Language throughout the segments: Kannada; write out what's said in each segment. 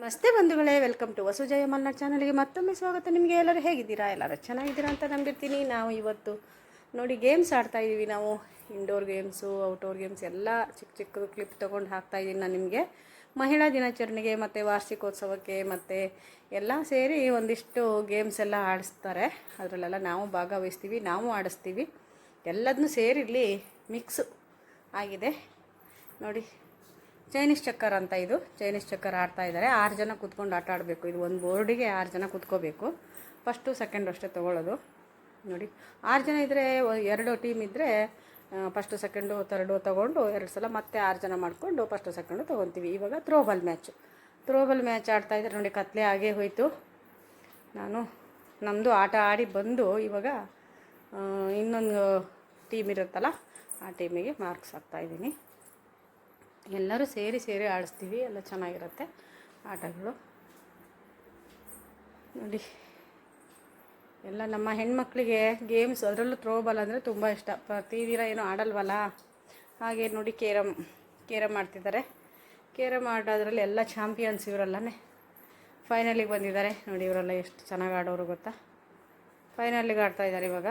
ನಮಸ್ತೆ ಬಂಧುಗಳೇ ವೆಲ್ಕಮ್ ಟು ವಸುಜಯ ಮಲ್ನಾಡ್ ಚಾನಲ್ಗೆ ಮತ್ತೊಮ್ಮೆ ಸ್ವಾಗತ. ನಿಮಗೆ ಎಲ್ಲರೂ ಹೇಗಿದ್ದೀರಾ? ಎಲ್ಲರೂ ಚೆನ್ನಾಗಿದ್ದೀರಾ ಅಂತ ನಂಬಿರ್ತೀನಿ. ನಾವು ಇವತ್ತು ನೋಡಿ ಗೇಮ್ಸ್ ಆಡ್ತಾ ಇದ್ದೀವಿ ನಾವು. ಇಂಡೋರ್ ಗೇಮ್ಸು ಔಟ್ಡೋರ್ ಗೇಮ್ಸ್ ಎಲ್ಲ ಚಿಕ್ಕ ಚಿಕ್ಕದು ಕ್ಲಿಪ್ ತೊಗೊಂಡು ಹಾಕ್ತಾ ಇದ್ದೀನಿ ನಾನು ನಿಮಗೆ. ಮಹಿಳಾ ದಿನಾಚರಣೆಗೆ ಮತ್ತು ವಾರ್ಷಿಕೋತ್ಸವಕ್ಕೆ ಮತ್ತು ಎಲ್ಲ ಸೇರಿ ಒಂದಿಷ್ಟು ಗೇಮ್ಸ್ ಎಲ್ಲ ಆಡಿಸ್ತಾರೆ. ಅದರಲ್ಲೆಲ್ಲ ನಾವು ಭಾಗವಹಿಸ್ತೀವಿ, ನಾವು ಆಡಿಸ್ತೀವಿ. ಎಲ್ಲದನ್ನೂ ಸೇರಿ ಇಲ್ಲಿ ಮಿಕ್ಸು ಆಗಿದೆ. ನೋಡಿ ಚೈನೀಸ್ ಚಕ್ಕರ್ ಅಂತ ಇದು. ಚೈನೀಸ್ ಚಕ್ಕರ್ ಆಡ್ತಾ ಇದ್ದಾರೆ. ಆರು ಜನ ಕೂತ್ಕೊಂಡು ಆಟ ಆಡಬೇಕು. ಇದು ಒಂದು ಬೋರ್ಡಿಗೆ ಆರು ಜನ ಕೂತ್ಕೋಬೇಕು. ಫಸ್ಟು ಸೆಕೆಂಡು ಅಷ್ಟೇ ತೊಗೊಳ್ಳೋದು. ನೋಡಿ. ಆರು ಜನ ಇದ್ದರೆ ಎರಡು ಟೀಮ್ ಇದ್ದರೆ ಫಸ್ಟು ಸೆಕೆಂಡು ತರ್ಡು ತೊಗೊಂಡು ಎರಡು ಸಲ ಮತ್ತೆ ಆರು ಜನ ಮಾಡಿಕೊಂಡು ಫಸ್ಟು ಸೆಕೆಂಡು ತೊಗೊತೀವಿ. ಇವಾಗ ಥ್ರೋಬಾಲ್ ಮ್ಯಾಚು ಥ್ರೋಬಾಲ್ ಮ್ಯಾಚ್ ಆಡ್ತಾ ಇದ್ದಾರೆ. ನೋಡಿ, ಕತ್ಲೆ ಆಗೇ ಹೋಯಿತು. ನಾನು ನಮ್ಮದು ಆಟ ಆಡಿ ಬಂದು ಇವಾಗ ಇನ್ನೊಂದು ಟೀಮ್ ಇರುತ್ತಲ್ಲ, ಆ ಟೀಮಿಗೆ ಮಾರ್ಕ್ಸ್ ಹಾಕ್ತಾಯಿದ್ದೀನಿ ಎಲ್ಲರೂ ಸೇರಿ ಸೇರಿ ಆಡಿಸ್ತೀವಿ, ಎಲ್ಲ ಚೆನ್ನಾಗಿರುತ್ತೆ ಆಟಗಳು. ನೋಡಿ, ಎಲ್ಲ ನಮ್ಮ ಹೆಣ್ಮಕ್ಳಿಗೆ ಗೇಮ್ಸ್ ಅದರಲ್ಲೂ ಥ್ರೋಬಾಲ್ ಅಂದರೆ ತುಂಬ ಇಷ್ಟ. ಪ್ರತಿದಿನ ದಿನ ಏನೋ ಆಡಲ್ವಲ್ಲ? ಹಾಗೆ ನೋಡಿ ಕೇರಮ್ ಕೇರಮ್ ಆಡ್ತಿದ್ದಾರೆ. ಕೇರಮ್ ಆಡೋದ್ರಲ್ಲಿ ಎಲ್ಲ ಚಾಂಪಿಯನ್ಸ್ ಇವರೆಲ್ಲನೇ. ಫೈನಲಿಗೆ ಬಂದಿದ್ದಾರೆ. ನೋಡಿ ಇವರೆಲ್ಲ ಎಷ್ಟು ಚೆನ್ನಾಗಿ ಆಡೋರು ಗೊತ್ತಾ? ಫೈನಲಿಗೆ ಆಡ್ತಾ ಇದ್ದಾರೆ ಇವಾಗ.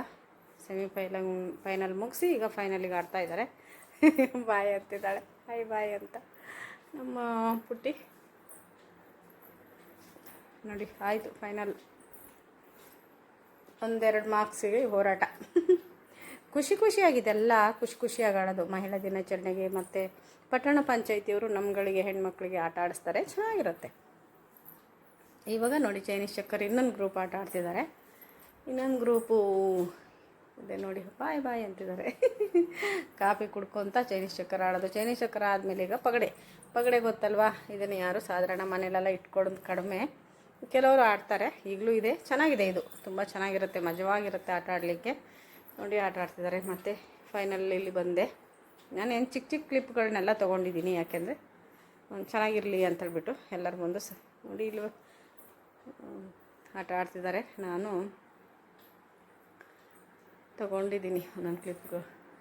ಸೆಮಿಫೈನಲ್ ಫೈನಲ್ ಮುಗಿಸಿ ಈಗ ಫೈನಲಿಗೆ ಆಡ್ತಾ ಇದ್ದಾರೆ. ಬಾಯ್ ಅಂತಿದ್ದಾಳೆ. ಹಾಯ್ ಬಾಯ್ ಅಂತ. ನಮ್ಮ ಪುಟ್ಟಿ. ನೋಡಿ, ಆಯಿತು ಫೈನಲ್ ಒಂದೆರಡು ಮಾರ್ಕ್ಸಿಗೆ ಹೋರಾಟ. ಖುಷಿ ಖುಷಿಯಾಗಿದೆ ಎಲ್ಲ, ಖುಷಿ ಖುಷಿಯಾಗಿ ಆಡೋದು ಮಹಿಳಾ ದಿನಾಚರಣೆಗೆ ಮತ್ತು ಪಟ್ಟಣ ಪಂಚಾಯಿತಿಯವರು ನಮ್ಮಗಳಿಗೆ ಹೆಣ್ಮಕ್ಳಿಗೆ ಆಟ ಆಡಿಸ್ತಾರೆ. ಚೆನ್ನಾಗಿರುತ್ತೆ. ಇವಾಗ ನೋಡಿ ಚೈನೀಸ್ ಚಕ್ಕರ್ ಇನ್ನೊಂದು ಗ್ರೂಪ್ ಆಟ ಆಡ್ತಿದ್ದಾರೆ. ಇನ್ನೊಂದು ಗ್ರೂಪು ಇದೆ ನೋಡಿ, ಬಾಯ್ ಬಾಯ್ ಅಂತಿದ್ದಾರೆ. ಕಾಫಿ ಕುಡ್ಕೊಂತ ಚೈನೀಸ್ ಚಕ್ರ ಆಡೋದು. ಚೈನೀಸ್ ಚಕ್ರ ಆದಮೇಲೆ ಈಗ ಪಗಡೆ. ಪಗಡೆ ಗೊತ್ತಲ್ವಾ? ಇದನ್ನು ಯಾರು ಸಾಧಾರಣ ಮನೇಲೆಲ್ಲ ಇಟ್ಕೊಡೋದು ಕಡಿಮೆ. ಕೆಲವರು ಆಡ್ತಾರೆ. ಈಗಲೂ ಇದೆ. ಚೆನ್ನಾಗಿದೆ ಇದು. ತುಂಬ ಚೆನ್ನಾಗಿರುತ್ತೆ. ಮಜವಾಗಿರುತ್ತೆ ಆಟ ಆಡಲಿಕ್ಕೆ. ನೋಡಿ ಆಟ ಆಡ್ತಿದ್ದಾರೆ. ಮತ್ತು ಫೈನಲ್ ಇಲ್ಲಿ ಬಂದೆ. ನಾನು ಏನು ಚಿಕ್ಕ ಚಿಕ್ಕ ಕ್ಲಿಪ್ಗಳನ್ನೆಲ್ಲ ತೊಗೊಂಡಿದ್ದೀನಿ. ಯಾಕೆಂದರೆ ಚೆನ್ನಾಗಿರಲಿ ಅಂತ ಹೇಳ್ಬಿಟ್ಟು ಎಲ್ಲರ ಮುಂದೆ ಸ ನೋಡಿ ಇಲ್ಲಿ ಆಟ ಆಡ್ತಿದ್ದಾರೆ. ನಾನು ತಗೊಂಡಿದ್ದೀನಿ ಒಂದೊಂದು ಕ್ಲಿಪ್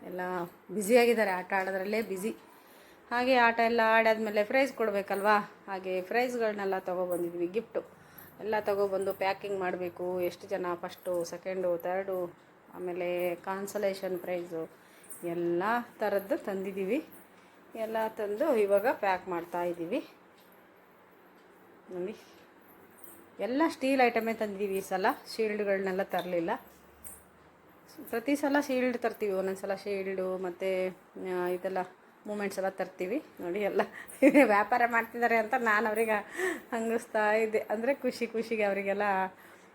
ಎಲ್ಲ ಬ್ಯುಸಿಯಾಗಿದ್ದಾರೆ ಆಟ ಆಡೋದ್ರಲ್ಲೇ ಬ್ಯುಸಿ ಹಾಗೆ ಆಟ ಎಲ್ಲ ಆಡಾದ್ಮೇಲೆ ಪ್ರೈಸ್ ಕೊಡಬೇಕಲ್ವಾ? ಹಾಗೆ ಪ್ರೈಸ್ಗಳನ್ನೆಲ್ಲ ತೊಗೊಬಂದಿದ್ವಿ ಗಿಫ್ಟು ಎಲ್ಲ ತೊಗೊಬಂದು ಪ್ಯಾಕಿಂಗ್ ಮಾಡಬೇಕು, ಎಷ್ಟು ಜನ ಫಸ್ಟು ಸೆಕೆಂಡು ತರ್ಡು ಆಮೇಲೆ ಕಾನ್ಸಲೇಷನ್ ಪ್ರೈಸು ಎಲ್ಲ ಥರದ್ದು ತಂದಿದ್ದೀವಿ ಎಲ್ಲ ತಂದು ಇವಾಗ ಪ್ಯಾಕ್ ಮಾಡ್ತಾ ಇದ್ದೀವಿ ನೋಡಿ. ಎಲ್ಲ ಸ್ಟೀಲ್ ಐಟಮೇ ತಂದಿದ್ದೀವಿ ಈ ಸಲ. ಶೀಲ್ಡ್ಗಳನ್ನೆಲ್ಲ ತರಲಿಲ್ಲ. ಪ್ರತಿ ಸಲ ಶೀಲ್ಡ್ ತರ್ತೀವಿ, ಒಂದೊಂದು ಸಲ ಶೀಲ್ಡು ಮತ್ತು ಇದೆಲ್ಲ ಮೂಮೆಂಟ್ಸ್ ಎಲ್ಲ ತರ್ತೀವಿ. ನೋಡಿ ಎಲ್ಲ ವ್ಯಾಪಾರ ಮಾಡ್ತಿದ್ದಾರೆ ಅಂತ ನಾನು ಅವ್ರಿಗೆ ಹಂಗಿಸ್ತಾ ಇದ್ದೆ. ಅಂದರೆ ಖುಷಿ, ಖುಷಿಗೆ ಅವರಿಗೆಲ್ಲ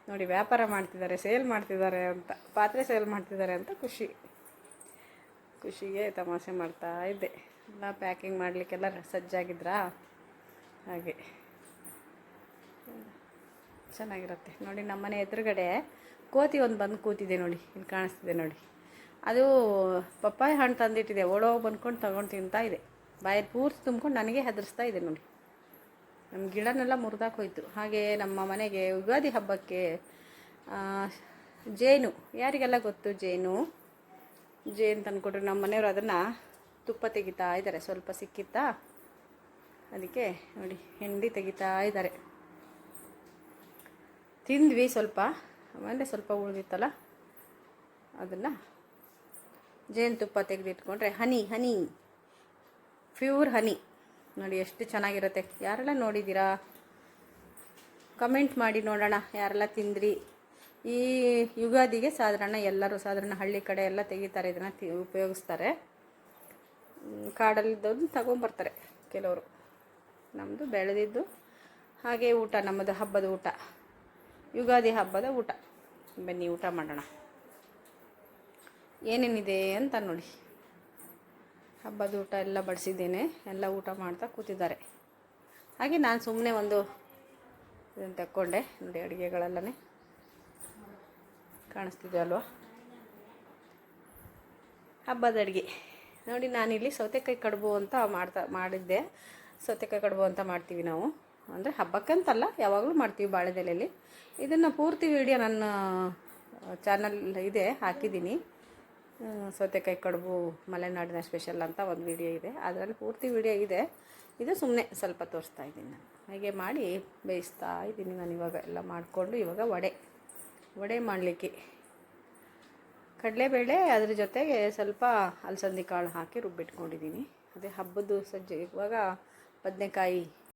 ನೋಡಿ ವ್ಯಾಪಾರ ಮಾಡ್ತಿದ್ದಾರೆ ಸೇಲ್ ಮಾಡ್ತಿದ್ದಾರೆ ಅಂತ, ಪಾತ್ರೆ ಸೇಲ್ ಮಾಡ್ತಿದ್ದಾರೆ ಅಂತ ಖುಷಿ. ಖುಷಿಗೆ ತಮಾಷೆ ಮಾಡ್ತಾ ಇದ್ದೆ. ಎಲ್ಲ ಪ್ಯಾಕಿಂಗ್ ಮಾಡಲಿಕ್ಕೆಲ್ಲ ಸಜ್ಜಾಗಿದ್ರಾ? ಹಾಗೆ. ಚೆನ್ನಾಗಿರುತ್ತೆ. ನೋಡಿ ನಮ್ಮನೆ ಎದುರುಗಡೆ ಕೋತಿ ಒಂದು ಬಂದು ಕೂತಿದೆ ನೋಡಿ ಇಲ್ಲಿ ಕಾಣಿಸ್ತಿದೆ ನೋಡಿ. ಅದು ಪಪ್ಪಾಯ ಹಣ್ಣು ತಂದಿಟ್ಟಿದೆ. ಓಡೋಗಿ ಬಂದ್ಕೊಂಡು ತಗೊಂಡು ತಿಂತಾ ಇದೆ. ಪೂರ್ತಿ ತುಂಬ್ಕೊಂಡು ನನಗೆ ಹೆದರಿಸ್ತಾ ಇದೆ ನೋಡಿ. ನಮ್ಮ ಗಿಡನೆಲ್ಲ ಮುರಿದಾಕ್ ಹೋಯಿತು. ಹಾಗೆ ನಮ್ಮ ಮನೆಗೆ ಯುಗಾದಿ ಹಬ್ಬಕ್ಕೆ ಜೇನು. ಯಾರಿಗೆಲ್ಲ ಗೊತ್ತು ಜೇನು? ಜೇನು ತಂದುಕೊಟ್ರು ನಮ್ಮ ಮನೆಯವರು ಅದನ್ನು ತುಪ್ಪ ತೆಗಿತಾ ಇದ್ದಾರೆ ಸ್ವಲ್ಪ ಸಿಕ್ಕಿತ್ತಾ? ಅದಕ್ಕೆ ನೋಡಿ, ಹೆಂಡಿ ತೆಗಿತಾ ಇದ್ದಾರೆ ತಿಂದ್ವಿ ಸ್ವಲ್ಪ. ಆಮೇಲೆ ಸ್ವಲ್ಪ ಉಳಿದಿತ್ತಲ್ಲ? ಅದನ್ನು ಜೇನುತುಪ್ಪ ತೆಗೆದಿಟ್ಕೊಂಡ್ರೆ ಹನಿ ಹನಿ, ಪ್ಯೂರ್ ಹನಿ. ನೋಡಿ ಎಷ್ಟು ಚೆನ್ನಾಗಿರುತ್ತೆ. ಯಾರೆಲ್ಲ ನೋಡಿದ್ದೀರಾ? ಕಮೆಂಟ್ ಮಾಡಿ ನೋಡೋಣ. ಯಾರೆಲ್ಲ ತಿಂದ್ರಿ? ಈ ಯುಗಾದಿಗೆ ಸಾಧಾರಣ ಎಲ್ಲರೂ ಸಾಧಾರಣ ಹಳ್ಳಿ ಕಡೆ ಎಲ್ಲ ತೆಗಿತಾರೆ, ಇದನ್ನು ತಿ, ಉಪಯೋಗಿಸ್ತಾರೆ. ಕಾಡಲ್ಲಿದ್ದವ್ರನ್ನ ತಗೊಂಬರ್ತಾರೆ ಕೆಲವರು. ನಮ್ಮದು ಬೆಳೆದಿದ್ದು ಹಾಗೆ ಊಟ, ನಮ್ಮದು ಹಬ್ಬದ ಊಟ. ಯುಗಾದಿ ಹಬ್ಬದ ಊಟ. ಬನ್ನಿ, ಊಟ ಮಾಡೋಣ. ಏನೇನಿದೆ ಅಂತ ನೋಡಿ. ಹಬ್ಬದ ಊಟ ಎಲ್ಲ ಬಡಿಸಿದ್ದೇನೆ. ಎಲ್ಲ ಊಟ ಮಾಡ್ತಾ ಕೂತಿದ್ದಾರೆ. ಹಾಗೆ ನಾನು ಸುಮ್ಮನೆ ಒಂದು ಇದನ್ನು ತಕ್ಕೊಂಡೆ. ನೋಡಿ, ಅಡುಗೆಗಳೆಲ್ಲನೇ ಕಾಣಿಸ್ತಿದೆ ಅಲ್ವಾ? ಹಬ್ಬದ ಅಡುಗೆ. ನೋಡಿ, ನಾನಿಲ್ಲಿ ಸೌತೆಕಾಯಿ ಕಡುಬು ಅಂತ ಮಾಡ್ತಾ ಮಾಡಿದ್ದೆ. ಸೌತೆಕಾಯಿ ಕಡುಬು ಅಂತ ಮಾಡ್ತೀವಿ ನಾವು. ಅಂದರೆ ಹಬ್ಬಕ್ಕಂತಲ್ಲ, ಯಾವಾಗಲೂ ಮಾಡ್ತೀವಿ ಬಾಳೆದೆಲೆಯಲ್ಲಿ ಇದನ್ನು ಪೂರ್ತಿ ವಿಡಿಯೋ ನನ್ನ ಚಾನಲ್ ಇದೆ, ಹಾಕಿದ್ದೀನಿ. ಸೌತೆಕಾಯಿ ಕಡುಬು, ಮಲೆನಾಡಿನ ಸ್ಪೆಷಲ್ ಅಂತ ಒಂದು ವಿಡಿಯೋ ಇದೆ. ಅದರಲ್ಲಿ ಪೂರ್ತಿ ವಿಡಿಯೋ ಇದೆ. ಇದು ಸುಮ್ಮನೆ ಸ್ವಲ್ಪ ತೋರಿಸ್ತಾ ಇದ್ದೀನಿ ನಾನು. ಹಾಗೆ ಮಾಡಿ ಬೇಯಿಸ್ತಾ ಇದ್ದೀನಿ ನಾನು ಇವಾಗ. ಎಲ್ಲ ಮಾಡಿಕೊಂಡು ಇವಾಗ ವಡೆ ವಡೆ ಮಾಡಲಿಕ್ಕೆ. ಕಡಲೆಬೇಳೆ ಅದ್ರ ಜೊತೆಗೆ ಸ್ವಲ್ಪ ಅಲಸಂದಿ ಕಾಳು ಹಾಕಿ ರುಬ್ಬಿಟ್ಕೊಂಡಿದ್ದೀನಿ. ಅದೇ ಹಬ್ಬದ್ದು ಸಜ್ಜೆ. ಇವಾಗ ಬದನೆಕಾಯಿ